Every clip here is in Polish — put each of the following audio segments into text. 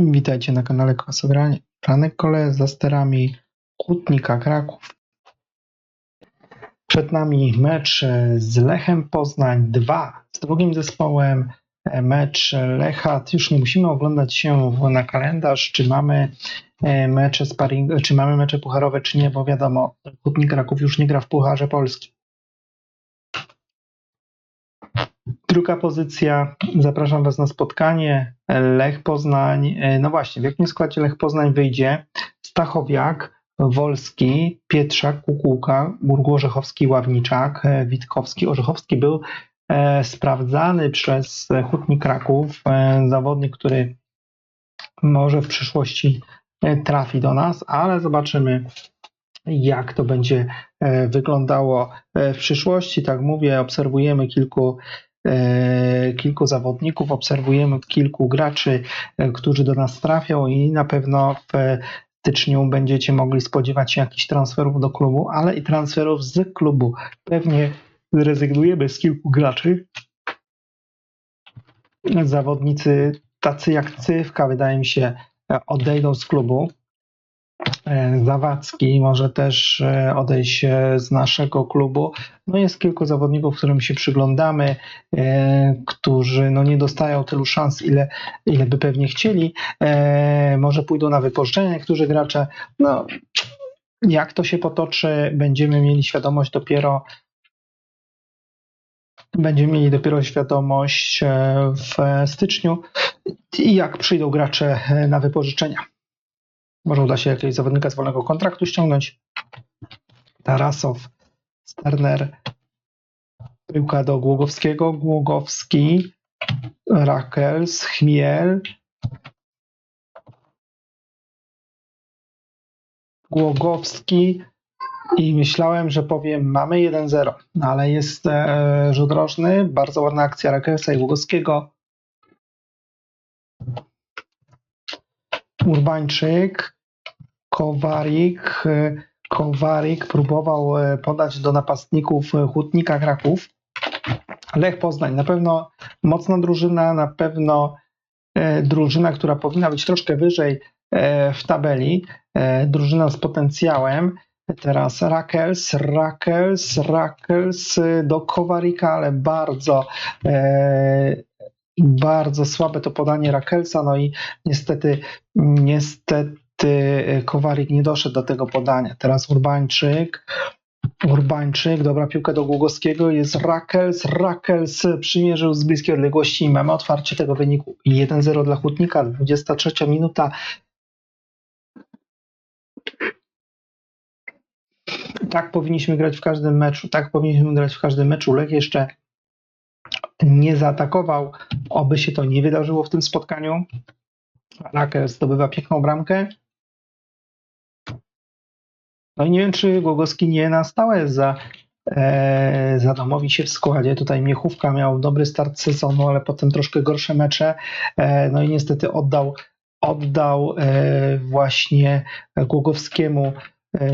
Witajcie na kanale Kwasobranie. Franek Kole za sterami Kutnika Kraków. Przed nami mecz z Lechem Poznań 2 z drugim zespołem. Mecz Lecha, już nie musimy oglądać się na kalendarz, czy mamy e, mecze sparring, czy mamy mecze pucharowe, czy nie, bo wiadomo, Kutnik Kraków już nie gra w Pucharze Polski. Druga pozycja. Zapraszam Was na spotkanie. Lech Poznań. E, No właśnie, w jakim składzie Lech Poznań wyjdzie? Stachowiak, Wolski, Pietrzak, Kukułka, Górgłorzechowski, Ławniczak, e, Witkowski. Orzechowski był e, sprawdzany przez Hutnik Kraków. Zawodnik, który może w przyszłości trafi do nas, ale zobaczymy, jak to będzie wyglądało w przyszłości. Tak mówię, obserwujemy kilku, kilku zawodników, obserwujemy kilku graczy, e, którzy do nas trafią i na pewno w styczniu będziecie mogli spodziewać się jakichś transferów do klubu, ale i transferów z klubu. Pewnie zrezygnujemy z kilku graczy. Zawodnicy tacy jak Cywka, wydaje mi się, e, odejdą z klubu. E, Zawadzki może też e, odejść e, z naszego klubu. No jest kilku zawodników, którym się przyglądamy, którzy no nie dostają tylu szans, ile, ile by pewnie chcieli. Może pójdą na wypożyczenie niektórzy gracze. No, jak to się potoczy, będziemy mieli świadomość dopiero będziemy mieli dopiero świadomość w styczniu i jak przyjdą gracze na wypożyczenia. Może uda się jakiegoś zawodnika z wolnego kontraktu ściągnąć. Tarasow, Sterner, piłka do Głogowskiego, Głogowski, Rakels, Chmiel, Głogowski. I myślałem, że powiem mamy 1-0, no ale jest e, rzut rożny, bardzo ładna akcja Rakelsa i Głogowskiego. Urbańczyk, Kowarik. e, Kowarik próbował e, podać do napastników e, Hutnika Kraków. Lech Poznań, na pewno mocna drużyna, na pewno drużyna, która powinna być troszkę wyżej w tabeli. Drużyna z potencjałem. Teraz Rakels, Rakels, Rakels do Kowarika, ale bardzo bardzo słabe to podanie Rakelsa, no i niestety niestety Kowarik nie doszedł do tego podania. Teraz Urbańczyk, Urbańczyk, dobra piłka do Głogowskiego, jest Rakels, Rakels przymierzył z bliskiej odległości i mamy otwarcie tego wyniku. 1-0 dla Hutnika, 23 minuta. Tak powinniśmy grać w każdym meczu, tak powinniśmy grać w każdym meczu. Lech jeszcze nie zaatakował, oby się to nie wydarzyło w tym spotkaniu. Rakel zdobywa piękną bramkę. No i nie wiem, czy Głogowski nie na stałe za, e, zadomowi się w składzie. Tutaj Miechówka miał dobry start sezonu, ale potem troszkę gorsze mecze. E, no i niestety oddał, oddał e, właśnie Głogowskiemu e,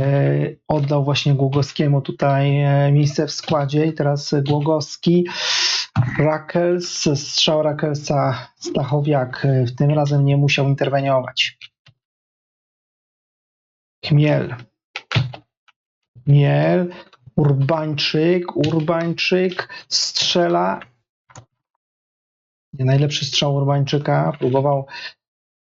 oddał właśnie Głogowskiemu tutaj e, miejsce w składzie i teraz Głogowski Rakels, strzał Rakelsa Stachowiak e, tym razem nie musiał interweniować. Chmiel. Chmiel. Urbańczyk. Urbańczyk strzela. Nie najlepszy strzał Urbańczyka. Próbował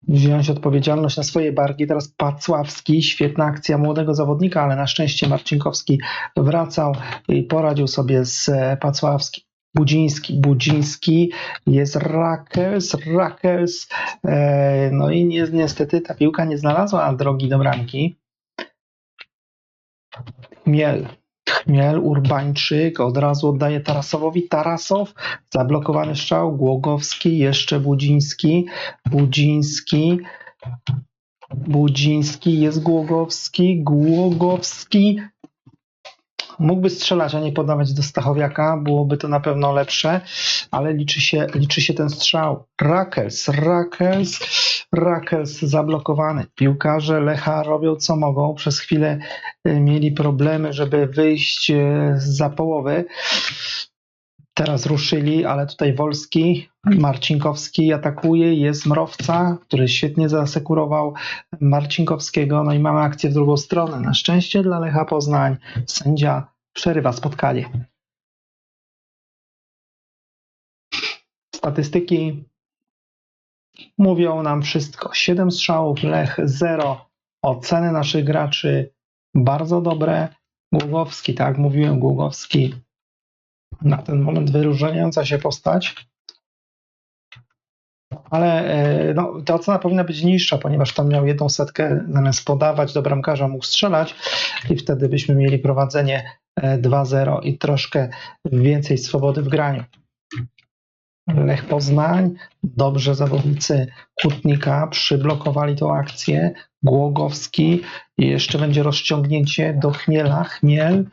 wziąć odpowiedzialność na swoje barki. Teraz Pacławski. Świetna akcja młodego zawodnika, ale na szczęście Marcinkowski wracał i poradził sobie z e, Pacławskim. Budziński, Budziński, jest Rakels, Rakels, e, no i ni- niestety ta piłka nie znalazła drogi do bramki. Chmiel, Chmiel, Urbańczyk od razu oddaje Tarasowowi, Tarasow, zablokowany strzał, Głogowski, jeszcze Budziński, Budziński, Budziński, jest Głogowski, Głogowski, Mógłby strzelać, a nie podawać do Stachowiaka, byłoby to na pewno lepsze, ale liczy się, liczy się ten strzał. Rakels, Rakels, Rakels zablokowany. Piłkarze Lecha robią co mogą. Przez chwilę y, mieli problemy, żeby wyjść y, za połowy. Teraz ruszyli, ale tutaj Wolski, Marcinkowski atakuje, jest Mrowca, który świetnie zasekurował Marcinkowskiego, no i mamy akcję w drugą stronę. Na szczęście dla Lecha Poznań sędzia przerywa spotkanie. Statystyki mówią nam wszystko. 7 strzałów, Lech 0. Oceny naszych graczy bardzo dobre. Głogowski, tak, mówiłem, Głogowski na ten moment wyróżniająca się postać. Ale e, no, ta ocena powinna być niższa, ponieważ tam miał jedną setkę, zamiast podawać do bramkarza mógł strzelać i wtedy byśmy mieli prowadzenie 2-0 i troszkę więcej swobody w graniu. Lech Poznań, dobrze zawodnicy Kutnika przyblokowali tą akcję. Głogowski jeszcze będzie rozciągnięcie do Chmiela. Chmiel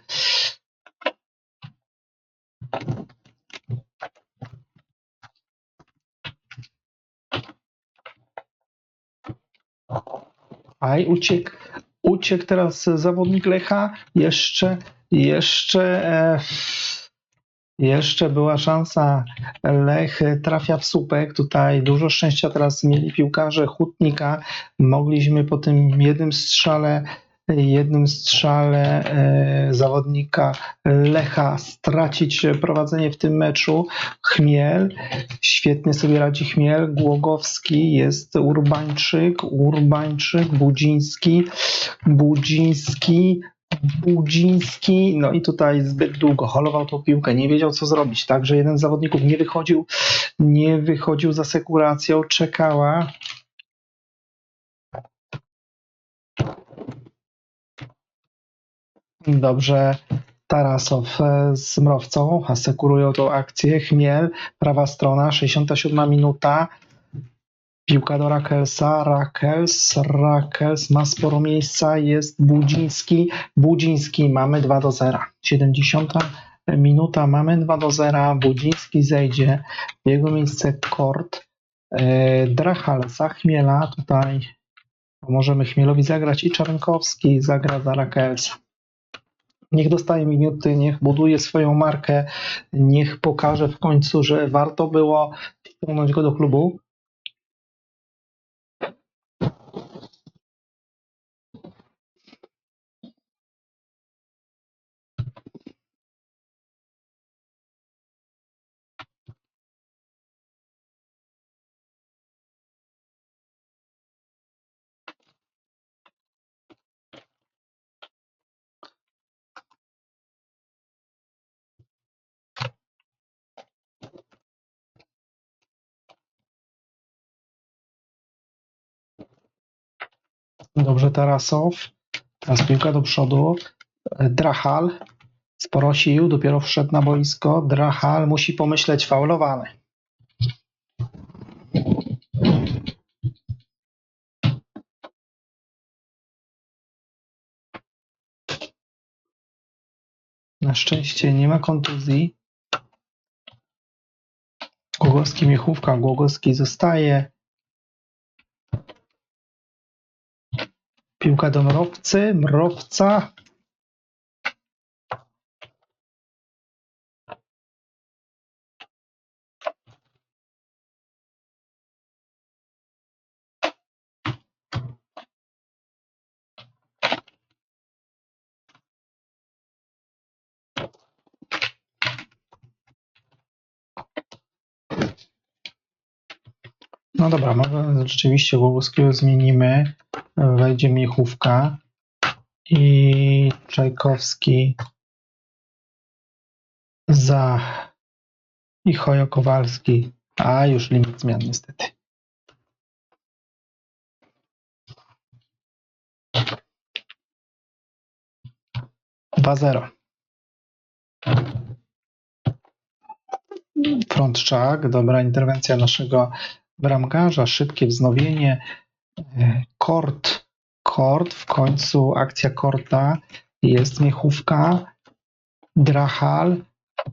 Aj, uciekł, uciekł teraz zawodnik Lecha. Jeszcze, jeszcze, e, jeszcze była szansa. Lech trafia w słupek. Tutaj dużo szczęścia teraz mieli piłkarze Hutnika. Mogliśmy po tym jednym strzale jednym strzale e, zawodnika Lecha stracić prowadzenie w tym meczu. Chmiel, świetnie sobie radzi Chmiel, Głogowski, jest Urbańczyk, Urbańczyk, Budziński, Budziński, Budziński, no i tutaj zbyt długo holował tą piłkę, nie wiedział co zrobić, także jeden z zawodników nie wychodził, nie wychodził za sekuracją, czekała, Dobrze, Tarasow e, z Mrowcą asekurują tą akcję. Chmiel, prawa strona, 67 minuta. Piłka do Rakelsa. Rakels, Rakels ma sporo miejsca. Jest Budziński. Budziński, mamy 2 do 0. 70 minuta, mamy 2 do 0. Budziński zejdzie. W jego miejsce Kort. E, Drachal za Chmiela. Tutaj możemy Chmielowi zagrać i Czarnkowski zagra za Rakelsa niech dostaje minuty, niech buduje swoją markę, niech pokaże w końcu, że warto było wciągnąć go do klubu. Dobrze, Tarasow. Teraz piłka do przodu. Drachal. Sporo sił, dopiero wszedł na boisko. Drachal musi pomyśleć faulowany. Na szczęście nie ma kontuzji. Głogowski Miechówka. Głogowski zostaje. Piłka do Mrowcy. Mrowca. No dobra, może rzeczywiście Głogowskiego zmienimy. Wejdzie Miechówka i Czajkowski za i Chojo Kowalski. A już limit zmian niestety. Dwa zero. Frączczak, dobra interwencja naszego bramkarza, szybkie wznowienie. E, Kort, Kort, w końcu akcja Korta, jest Miechówka, Drachal,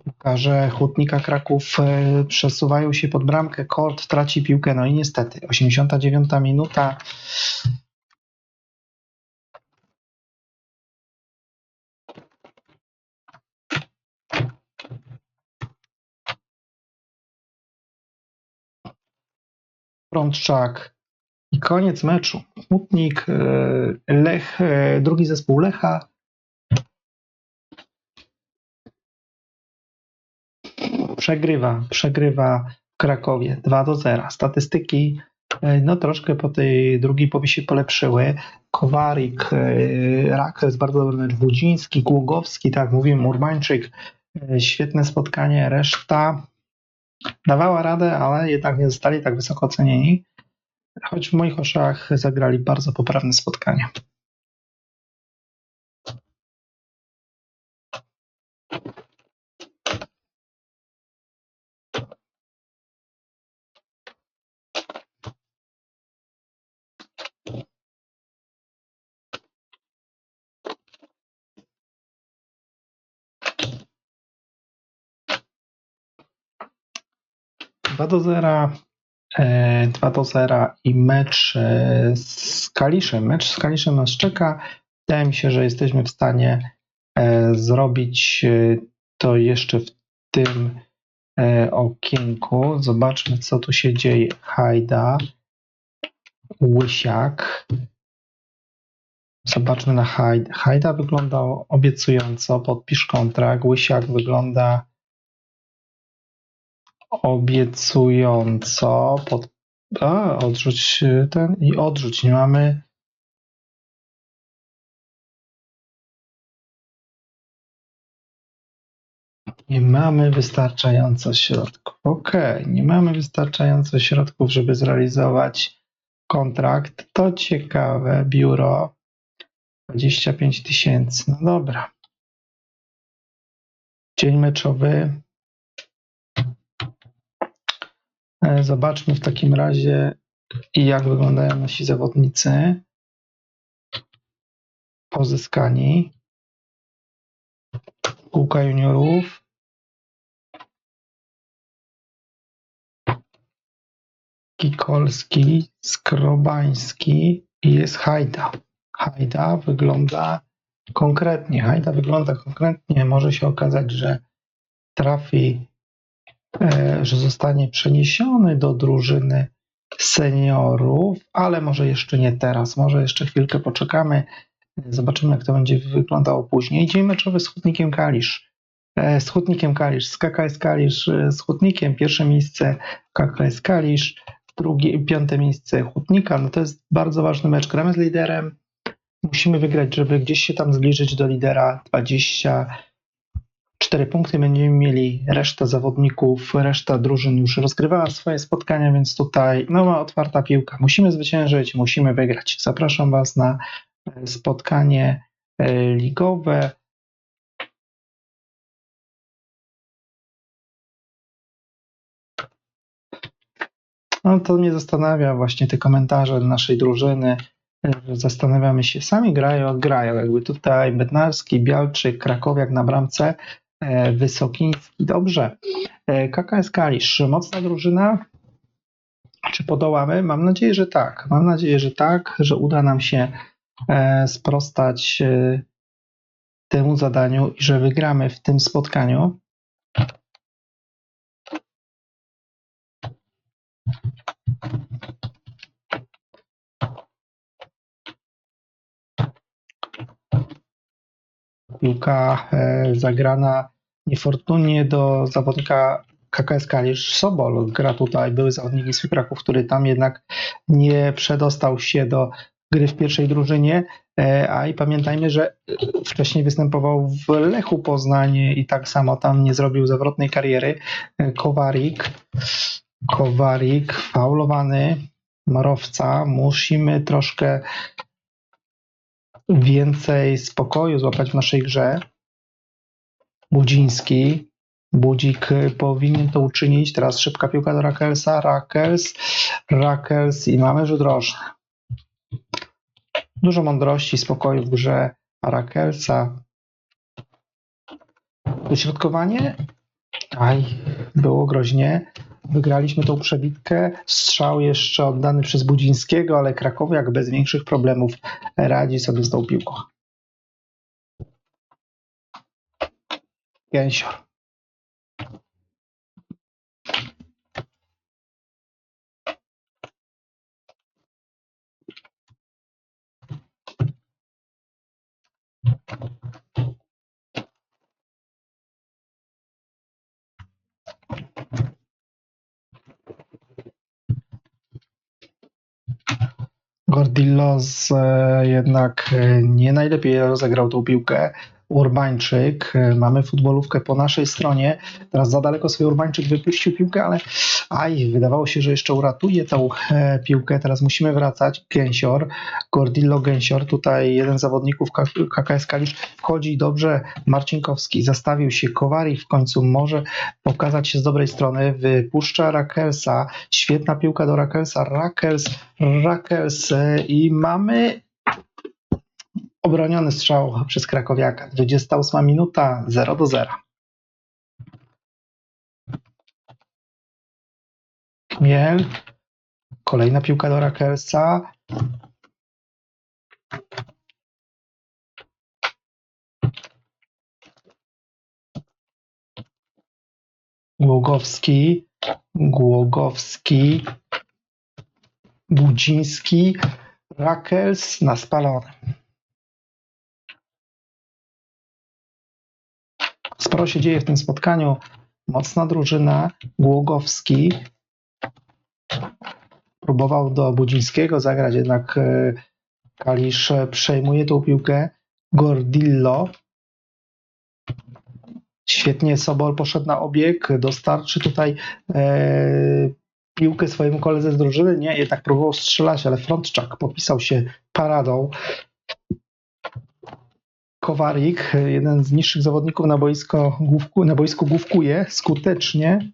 piłkarze Hutnika Kraków e, przesuwają się pod bramkę, Kort traci piłkę, no i niestety 89 minuta. Prądczak i koniec meczu. Hutnik, e, Lech, e, drugi zespół Lecha. Przegrywa, przegrywa w Krakowie 2 do 0. Statystyki e, no troszkę po tej drugiej połowie polepszyły. Kowarik, Rakel jest bardzo dobry mecz, Wódziński, Głogowski, tak mówiłem, Urbańczyk, e, świetne spotkanie, reszta dawała radę, ale jednak nie zostali tak wysoko ocenieni, choć w moich oczach zagrali bardzo poprawne spotkanie. Dwa do zera, e, 2 do 0 i mecz e, z Kaliszem. Mecz z Kaliszem nas czeka. Wydaje mi się, że jesteśmy w stanie e, zrobić e, to jeszcze w tym e, okienku. Zobaczmy, co tu się dzieje. Hajda, Łysiak. Zobaczmy na Hajda. Hajda wygląda obiecująco, podpisz kontrakt. Łysiak wygląda obiecująco. Pod... A, odrzuć ten i odrzuć. Nie mamy. Nie mamy wystarczająco środków. Okej, nie mamy wystarczająco środków, żeby zrealizować kontrakt. To ciekawe, biuro 25 tysięcy. No dobra. Dzień meczowy. E, Zobaczmy w takim razie, jak wyglądają nasi zawodnicy pozyskani. Kółka juniorów. Kikolski, Skrobański i jest Hajda. Hajda wygląda konkretnie. Hajda wygląda konkretnie. Może się okazać, że trafi e, że zostanie przeniesiony do drużyny seniorów, ale może jeszcze nie teraz, może jeszcze chwilkę poczekamy, zobaczymy jak to będzie wyglądało później. Dzień meczowy z Hutnikiem Kalisz. E, Z Hutnikiem Kalisz, z KKS Kalisz, e, z Hutnikiem, pierwsze miejsce KKS Kalisz, drugie, piąte miejsce Hutnika, no to jest bardzo ważny mecz, gramy z liderem, musimy wygrać, żeby gdzieś się tam zbliżyć do lidera. 20 Cztery punkty będziemy mieli, reszta zawodników, reszta drużyn już rozgrywała swoje spotkania, więc tutaj no, ma otwarta piłka. Musimy zwyciężyć, musimy wygrać. Zapraszam Was na e, spotkanie e, ligowe. No to mnie zastanawia właśnie te komentarze naszej drużyny. E, Zastanawiamy się, sami grają, grają. Jakby tutaj Bednarski, Bialczyk, Krakowiak na bramce, Wysokiński. Dobrze. E, KKS Kalisz, mocna drużyna. Czy podołamy? Mam nadzieję, że tak. Mam nadzieję, że tak, że uda nam się e, sprostać e, temu zadaniu i że wygramy w tym spotkaniu. Piłka e, zagrana niefortunnie do zawodnika KKS Kalisz. Sobol gra tutaj, były zawodnik Wisły Kraków, który tam jednak nie przedostał się do gry w pierwszej drużynie, e, a i pamiętajmy, że wcześniej występował w Lechu Poznań i tak samo tam nie zrobił zawrotnej kariery. E, Kowarik, Kowarik, faulowany, Marowca, musimy troszkę więcej spokoju złapać w naszej grze. Budziński. Budzik powinien to uczynić. Teraz szybka piłka do Rakelsa. Rakels, Rakels i mamy rzut rożny. Dużo mądrości, spokoju w grze Rakelsa. Dośrodkowanie. Aj, było groźnie. Wygraliśmy tą przebitkę. Strzał jeszcze oddany przez Budzińskiego, ale Krakowiak bez większych problemów radzi sobie z tą piłką. Gęsior. Thank Gordillos e, jednak e, nie najlepiej rozegrał tą piłkę. Urbańczyk, e, mamy futbolówkę po naszej stronie. Teraz za daleko sobie Urbańczyk wypuścił piłkę, ale aj, wydawało się, że jeszcze uratuje tą e, piłkę. Teraz musimy wracać. Gęsior, Gordillo Gęsior, tutaj jeden z zawodników KKS Kalisz wchodzi dobrze. Marcinkowski zastawił się, Kowari w końcu może pokazać się z dobrej strony. Wypuszcza Rakelsa, świetna piłka do Rakelsa, Rakels, Rakels e, i mamy obroniony strzał przez Krakowiaka. 28 minuta, 0 do 0. Kmiel, kolejna piłka do Rakelsa. Głogowski, Głogowski, Budziński, Rakels na spalony. Sporo się dzieje w tym spotkaniu. Mocna drużyna. Głogowski próbował do Budzińskiego zagrać, jednak e, Kalisz przejmuje tą piłkę. Gordillo. Świetnie Sobol poszedł na obieg, dostarczy tutaj e, piłkę swojemu koledze z drużyny. Nie, jednak próbował strzelać, ale Frontczak popisał się paradą. Kowarik, jeden z niższych zawodników na, boisko, na boisku główkuje skutecznie.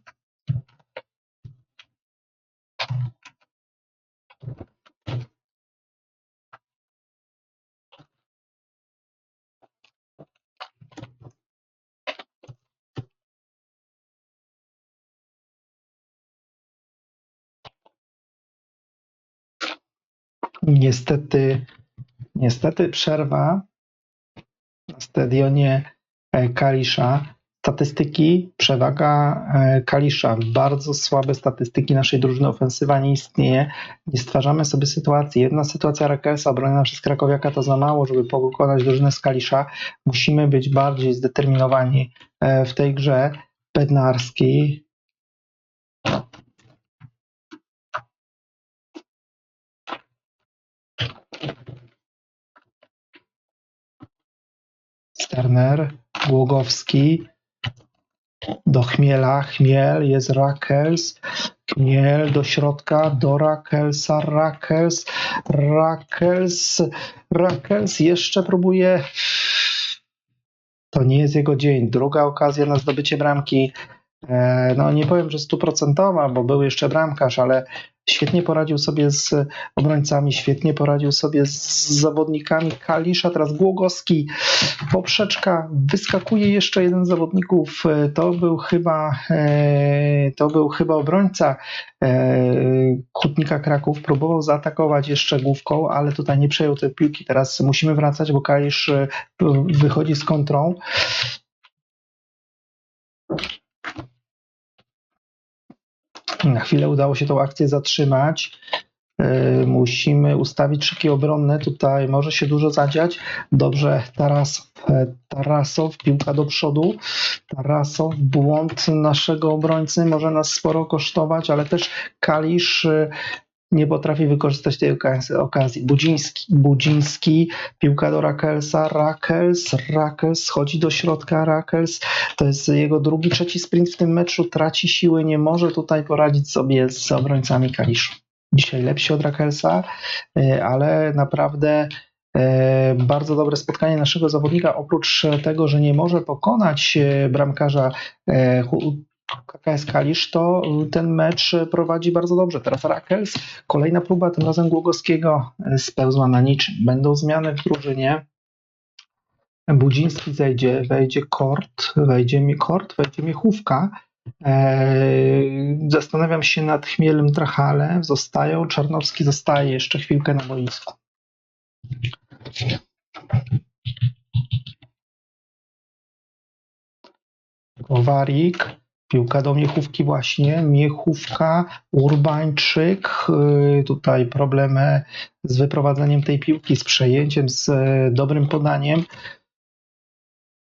Niestety, niestety przerwa stadionie e, Kalisza. Statystyki, przewaga e, Kalisza. Bardzo słabe statystyki naszej drużyny. Ofensywa nie istnieje. Nie stwarzamy sobie sytuacji. Jedna sytuacja Rakelsa obroniona przez Krakowiaka to za mało, żeby pokonać drużynę z Kalisza. Musimy być bardziej zdeterminowani e, w tej grze. Bednarski. Sterner, Głogowski, do Chmiela, Chmiel, jest Rakels, Chmiel do środka, do Rakelsa, Rakels, Rakels, Rakels jeszcze próbuje. To nie jest jego dzień. Druga okazja na zdobycie bramki. E, No nie powiem, że stuprocentowa, bo był jeszcze bramkarz, ale świetnie poradził sobie z obrońcami, świetnie poradził sobie z zawodnikami. Kalisza, teraz Głogowski, poprzeczka, wyskakuje jeszcze jeden z zawodników, e, to był chyba e, to był chyba obrońca e, Hutnika Kraków, próbował zaatakować jeszcze główką, ale tutaj nie przejął tej piłki, teraz musimy wracać, bo Kalisz wychodzi z kontrą. Na chwilę udało się tą akcję zatrzymać. Yy, Musimy ustawić szyki obronne. Tutaj może się dużo zadziać. Dobrze, Taras, e, Tarasow, piłka do przodu. Tarasow, błąd naszego obrońcy może nas sporo kosztować, ale też Kalisz e, nie potrafi wykorzystać tej okazji-. Budziński, Budziński, piłka do Rakelsa, Rakels, Rakels schodzi do środka, Rakels, to jest jego drugi, trzeci sprint w tym meczu, traci siły, nie może tutaj poradzić sobie z obrońcami Kaliszu. Dzisiaj lepsi od Rakelsa, e, ale naprawdę e, bardzo dobre spotkanie naszego zawodnika, oprócz tego, że nie może pokonać e, bramkarza KKS Kalisz, to ten mecz prowadzi bardzo dobrze. Teraz Rakels, kolejna próba, tym razem Głogowskiego e, spełzła na niczym. Będą zmiany w drużynie. Budziński zejdzie, wejdzie Kort, wejdzie mi Kort, wejdzie Miechówka. Eee, zastanawiam się nad Chmielem Drachalem. Zostają, Czarnowski zostaje jeszcze chwilkę na boisku. Kowarik, piłka do Miechówki właśnie, Miechówka, Urbańczyk, yy, tutaj problemy z wyprowadzeniem tej piłki, z przejęciem, z e, dobrym podaniem.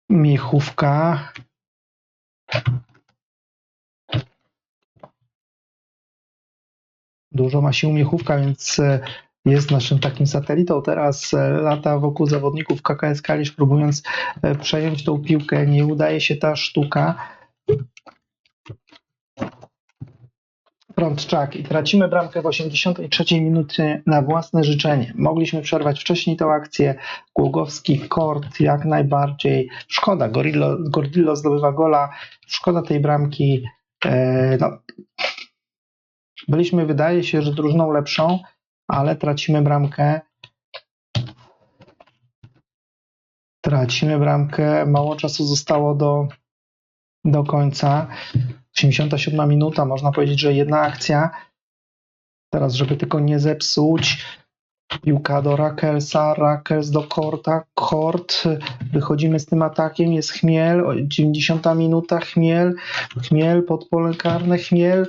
Miechówka, Dużo ma sił Miechówka, więc e, jest naszym takim satelitą. Teraz e, lata wokół zawodników KKS Kalisz, próbując przejąć tą piłkę. Nie udaje się ta sztuka. Prądczak i tracimy bramkę w 83 minucie na własne życzenie. Mogliśmy przerwać wcześniej tę akcję. Głogowski, Kort jak najbardziej. Szkoda, Gorillo, Gordillo zdobywa gola. Szkoda tej bramki. E, no, byliśmy, wydaje się, że drużyną lepszą, ale tracimy bramkę. Tracimy bramkę. Mało czasu zostało do, do końca. 87 minuta, można powiedzieć, że jedna akcja. Teraz, żeby tylko nie zepsuć, piłka do Rakelsa, Rakels do Korta, Kort, wychodzimy z tym atakiem, jest Chmiel, o, 90 minuta, Chmiel, Chmiel pod pole karne, Chmiel.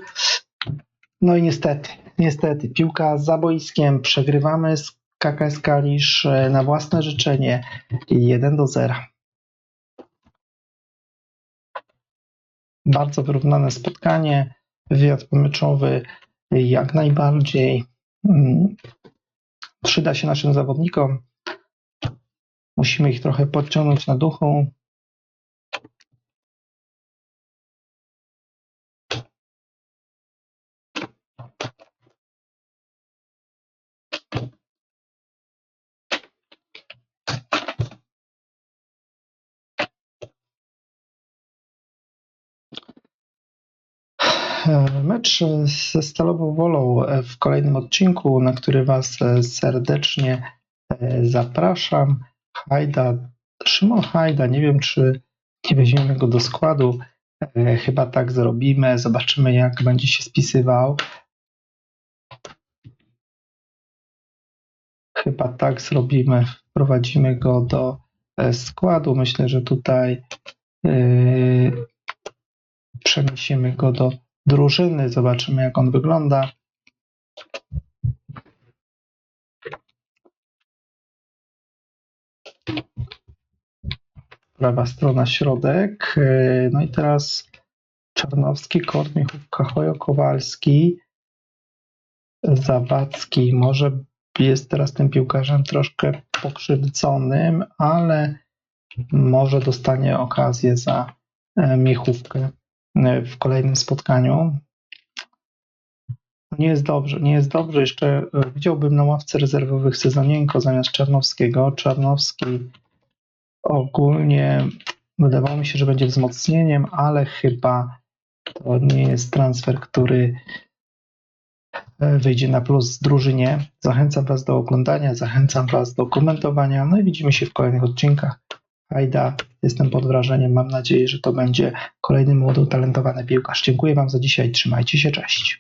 No i niestety, niestety, piłka za boiskiem, przegrywamy z KKS Kalisz e, na własne życzenie 1 do 0. bardzo wyrównane spotkanie, wywiad pomyczowy jak najbardziej mm, przyda się naszym zawodnikom. Musimy ich trochę podciągnąć na duchu. E, Mecz ze Stalową Wolą w kolejnym odcinku, na który Was serdecznie e, zapraszam. Hajda, Szymon Hajda, nie wiem czy nie weźmiemy go do składu. E, Chyba tak zrobimy. Zobaczymy jak będzie się spisywał. Chyba tak zrobimy. Wprowadzimy go do składu. Myślę, że tutaj yy, przeniesiemy go do drużyny. Zobaczymy, jak on wygląda. Prawa strona, środek. Yy, No i teraz Czarnowski, Kort, Michówka, Chojo, Kowalski, Zawadzki. Może jest teraz tym piłkarzem troszkę pokrzywdzonym, ale może dostanie okazję za e, Miechówkę e, w kolejnym spotkaniu. Nie jest dobrze, nie jest dobrze. Jeszcze e, widziałbym na ławce rezerwowych Sezonienko zamiast Czarnowskiego. Czarnowski ogólnie wydawało mi się, że będzie wzmocnieniem, ale chyba to nie jest transfer, który e, wyjdzie na plus drużynie. Zachęcam Was do oglądania, zachęcam Was do komentowania. No i widzimy się w kolejnych odcinkach. Hajda, jestem pod wrażeniem. Mam nadzieję, że to będzie kolejny młody, utalentowany piłkarz. Dziękuję Wam za dzisiaj. Trzymajcie się, cześć.